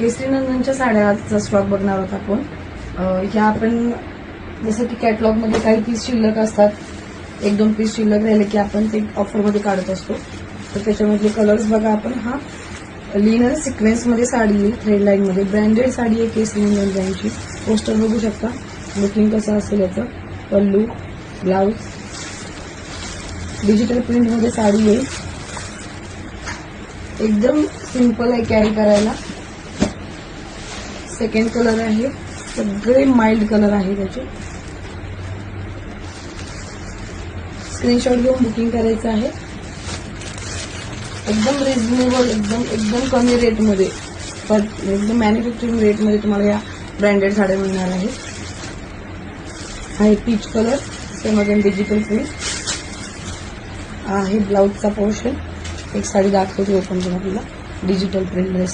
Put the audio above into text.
केसरी नंदनच्या साड्याचा stock बघणार आहोत आपण. ह्या आपण जसं की कॅटलॉगमध्ये काही पीस शिल्लक असतात. एक दोन पीस शिल्लक राहिले की आपण ते ऑफरमध्ये काढत असतो. तर त्याच्यामधले कलर्स बघा आपण. हा लिनर सिक्वेन्समध्ये साडी आहे थ्रेड लाईन मध्ये. ब्रँडेड साडी आहे केसरी नंदन पोस्टर बघू शकता. लुकिंग कसं असेल याचं. पल्लू ब्लाऊज डिजिटल प्रिंटमध्ये साडी आहे एकदम सिंपल आहे कॅरी करायला. सेकंड कलर आहे. सगळे माइल्ड कलर आहे त्याचे. स्क्रीनशॉट घेऊन बुकिंग करायचं आहे. एकदम रिझनेबल एकदम एकदम कमी रेटमध्ये पण एकदम मॅन्युफॅक्चरिंग रेटमध्ये तुम्हाला या ब्रँडेड साड्या मिळणार आहेत. आहे पीच कलर त्यामध्ये डिजिटल प्रिंट आहे ब्लाऊजचा पोर्शन एक साडी दाखवते ओपन करून आपल्याला. Digital print dress